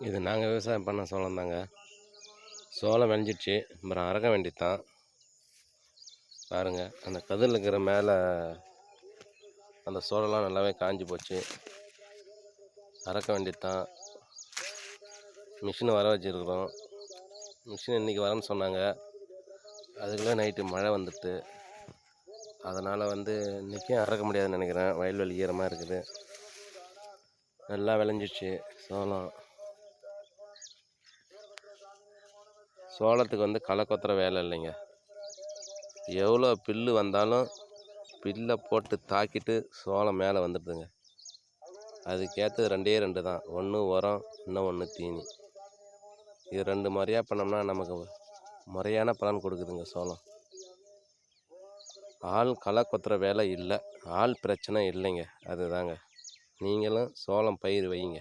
இது நாங்கள் விவசாயம் பண்ண சோளம் தாங்க. சோளம் விளைஞ்சிடுச்சு. அப்புறம் அறக்க வேண்டியது தான் பாருங்கள் அந்த கதிரில் இருக்கிற மேலே அந்த சோளம்லாம் நல்லாவே காஞ்சி போச்சு. அறக்க வேண்டியது தான் மிஷினை வர வச்சுருக்குறோம். மிஷின் இன்றைக்கி வரேன்னு சொன்னாங்க. அதுக்குள்ளே நைட்டு மழை வந்துட்டு அதனால் வந்து இன்றைக்கும் அறக்க முடியாதுன்னு நினைக்கிறேன். வயல்வெளி ஈரமாக இருக்குது. நல்லா விளைஞ்சிச்சு சோளம். சோளத்துக்கு வந்து களை கொத்துற வேலை இல்லைங்க. எவ்வளோ பில்லு வந்தாலும் பில்லை போட்டு தாக்கிட்டு சோளம் மேலே வந்துடுதுங்க. அதுக்கேற்றது ரெண்டே ரெண்டு தான். ஒன்று உரம் இன்னும் ஒன்று தீனி. இது ரெண்டு முறையாக பண்ணோம்னா நமக்கு முறையான பலன் கொடுக்குதுங்க சோளம். ஆள் களை கொத்துற வேலை இல்லை. ஆள் பிரச்சனை இல்லைங்க. அதுதாங்க. நீங்களும் சோளம் பயிர் வைங்க.